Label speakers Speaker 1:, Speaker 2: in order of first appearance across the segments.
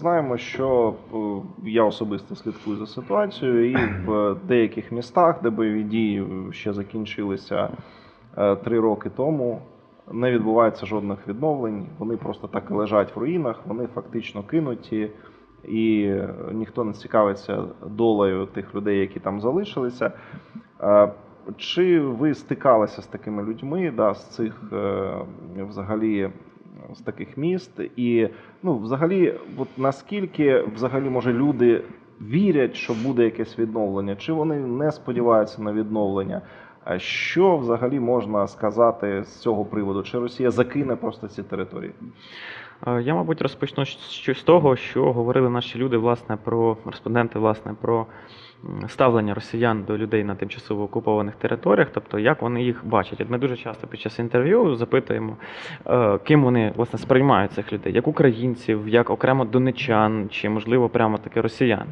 Speaker 1: знаємо, що е, я особисто слідкую за ситуацією, і в деяких містах, де бойові дії ще закінчилися е, три роки тому, не відбувається жодних відновлень. Вони просто так і лежать в руїнах, вони фактично кинуті, і е, ніхто не цікавиться долею тих людей, які там залишилися. Чи ви стикалися з такими людьми, да, з цих взагалі з таких міст? І ну, взагалі, от наскільки взагалі може люди вірять, що буде якесь відновлення, чи вони не сподіваються на відновлення? А Що взагалі можна сказати з цього приводу? Чи Росія закине просто ці території?
Speaker 2: Е, Я, мабуть, розпочну з з того, що говорили наші люди, власне, про респонденти, власне, про ставлення росіян до людей на тимчасово окупованих територіях, тобто як вони їх бачать. Ми дуже часто під час інтерв'ю запитуємо, е, ким вони власне сприймають цих людей, як українців, як окремо донечан, чи можливо прямо таки росіян.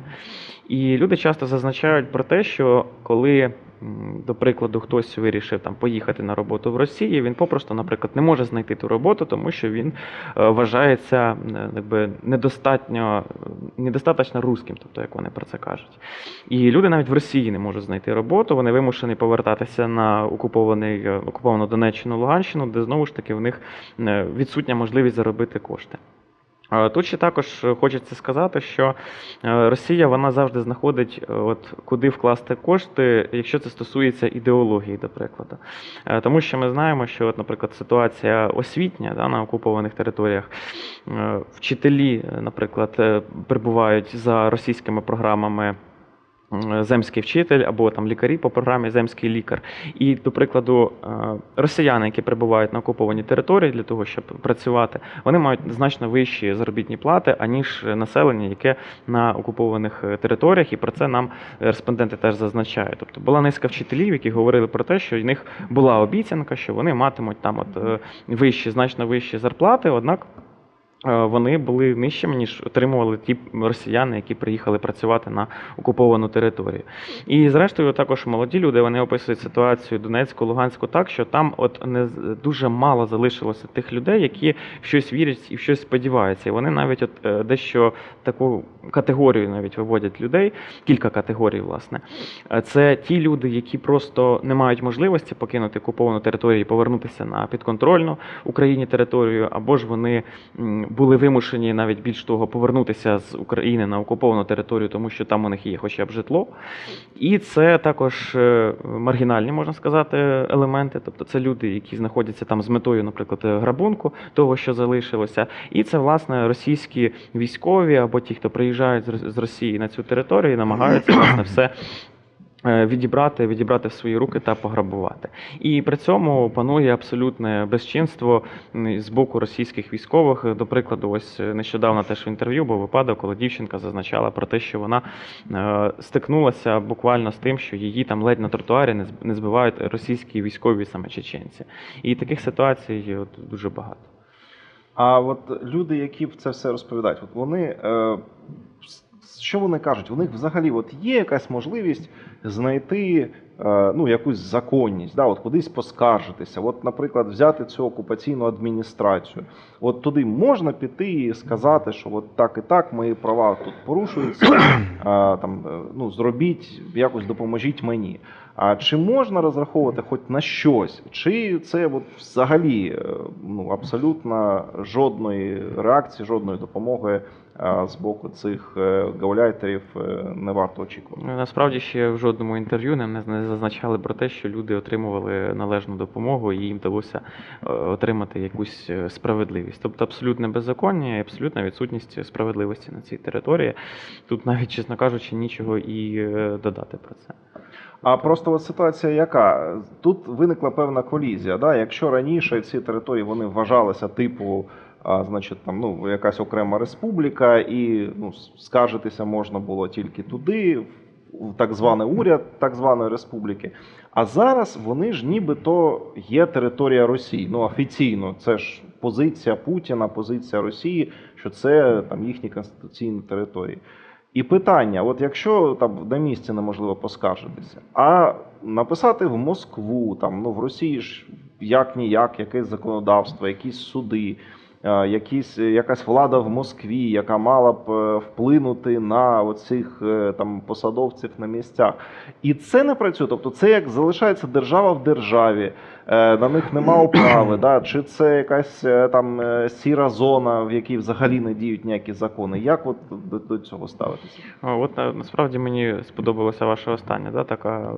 Speaker 2: І люди часто зазначають про те, що коли, до прикладу, хтось вирішив там поїхати на роботу в Росії, він попросту, наприклад, не може знайти ту роботу, тому що він е, вважається е, якби недостатньо недостатньо русським, тобто як вони про це кажуть. І люди навіть в Росії не можуть знайти роботу, вони вимушені повертатися на окупований е, окуповану Донеччину, Луганщину, де знову ж таки в них е, відсутня можливість заробити кошти. Е, Тут ще також хочеться сказати, що е, Росія вона завжди знаходить, е, от куди вкласти кошти, якщо це стосується ідеології, до прикладу. Е, Тому що ми знаємо, що, от, наприклад, ситуація освітня да, на окупованих територіях, е, вчителі, е, наприклад, е, перебувають за російськими програмами. М, Земський вчитель або там лікарі по програмі Земський лікар. І, до прикладу, е, росіяни, які перебувають на окупованій території для того, щоб працювати, вони мають значно вищі заробітні плати, аніж населення, яке на окупованих е, територіях, і про це нам респонденти теж зазначають. Тобто була низка вчителів, які говорили про те, що в них була обіцянка, що вони матимуть там от е, вищі, значно вищі зарплати, однак. Е, Вони були нижчими, ніж отримували ті росіяни, які приїхали працювати на окуповану територію. І зрештою, також молоді люди вони описують ситуацію Донецьку, Луганську так, що там от не дуже мало залишилося тих людей, які в щось вірять і в щось сподіваються. І вони навіть от е, дещо таку категорію навіть виводять людей, кілька категорій, власне. Е, Це ті люди, які просто не мають можливості покинути окуповану територію і повернутися на підконтрольну Україні територію, або ж вони були вимушені навіть більш того повернутися з України на окуповану територію, тому що там у них є хоча б житло. І це також е, маргінальні, можна сказати, елементи. Тобто це люди, які знаходяться там з метою, наприклад, е, грабунку того, що залишилося. І це, власне, російські військові або ті, хто приїжджають з Росії на цю територію, і намагаються власне все. Е, Відібрати, відібрати в свої руки та пограбувати, і при цьому панує абсолютне безчинство з боку російських військових. До прикладу, ось е, нещодавно теж в інтерв'ю був випадок, коли дівчинка зазначала про те, що вона е, стикнулася буквально з тим, що її там ледь на тротуарі не зб- не збивають російські військові саме чеченці. І таких ситуацій от, дуже багато.
Speaker 1: А от люди, які це все розповідають, от вони е, що вони кажуть? У них взагалі от є якась можливість знайти е, ну, якусь законність, да, от кудись поскаржитися. От, наприклад, взяти цю окупаційну адміністрацію. От туди можна піти і сказати, що от так і так мої права тут порушуються. е, там, е, ну, зробіть, якось допоможіть мені. А чи можна розраховувати хоч на щось? Чи це от взагалі е, ну, абсолютно жодної реакції, жодної допомоги з боку цих гауляйтерів не варто очікувати?
Speaker 2: Насправді ще в жодному інтерв'ю не зазначали про те, що люди отримували належну допомогу і їм вдалося е, отримати якусь е, справедливість. Тобто абсолютне беззаконня і абсолютна відсутність справедливості на цій території. Тут навіть, чесно кажучи, нічого і е, додати про це.
Speaker 1: А просто от ситуація яка? Тут виникла певна колізія. Да? Якщо раніше ці території вони вважалися типу, а, значить, там ну якась окрема республіка, і ну скаржитися можна було тільки туди, так званий уряд так званої республіки. А зараз вони ж нібито є територія Росії. Ну офіційно, це ж позиція Путіна, позиція Росії, що це там їхні конституційні території. І питання: от якщо там на місці неможливо поскаржитися, а написати в Москву, там ну в Росії ж як ніяк, якесь законодавство, якісь суди. Е, якісь, якась влада в Москві, яка мала б е, вплинути на оцих е, там посадовців на місцях. І це не працює. Тобто, це як залишається держава в державі, е, на них нема управи, да? чи це якась е, там е, сіра зона, в якій взагалі не діють ніякі закони. Як от до, до цього ставитися?
Speaker 2: От насправді мені сподобалося ваше останнє, да, така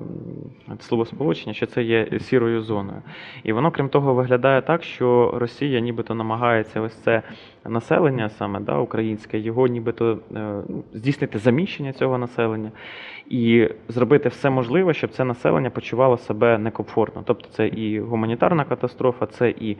Speaker 2: словосполучення, що це є сірою зоною. І воно, крім того, виглядає так, що Росія нібито намагається ось це населення, саме да, українське, його нібито е, ну, здійснити заміщення цього населення і зробити все можливе, щоб це населення почувало себе некомфортно. Тобто це і гуманітарна катастрофа, це і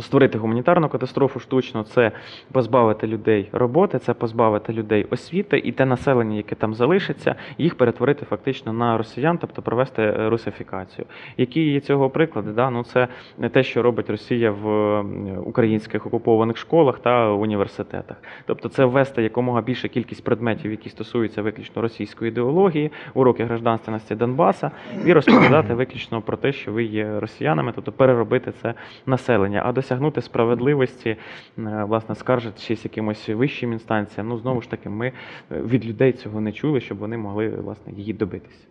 Speaker 2: Створити гуманітарну катастрофу штучно, це позбавити людей роботи, це позбавити людей освіти, і те населення, яке там залишиться, їх перетворити фактично на росіян, тобто провести е, русифікацію. Які є цього приклади? Да? Ну, це те, що робить Росія в українських окупованих школах та університетах. Тобто, це ввести якомога більша кількість предметів, які стосуються виключно російської ідеології, уроки гражданственності Донбаса, і розповідати виключно про те, що ви є росіянами, тобто переробити це населення, а досягнути справедливості, е, власне, скаржачись якимось вищим інстанціям. Ну знову ж таки, ми е, від людей цього не чули, щоб вони могли власне її добитися.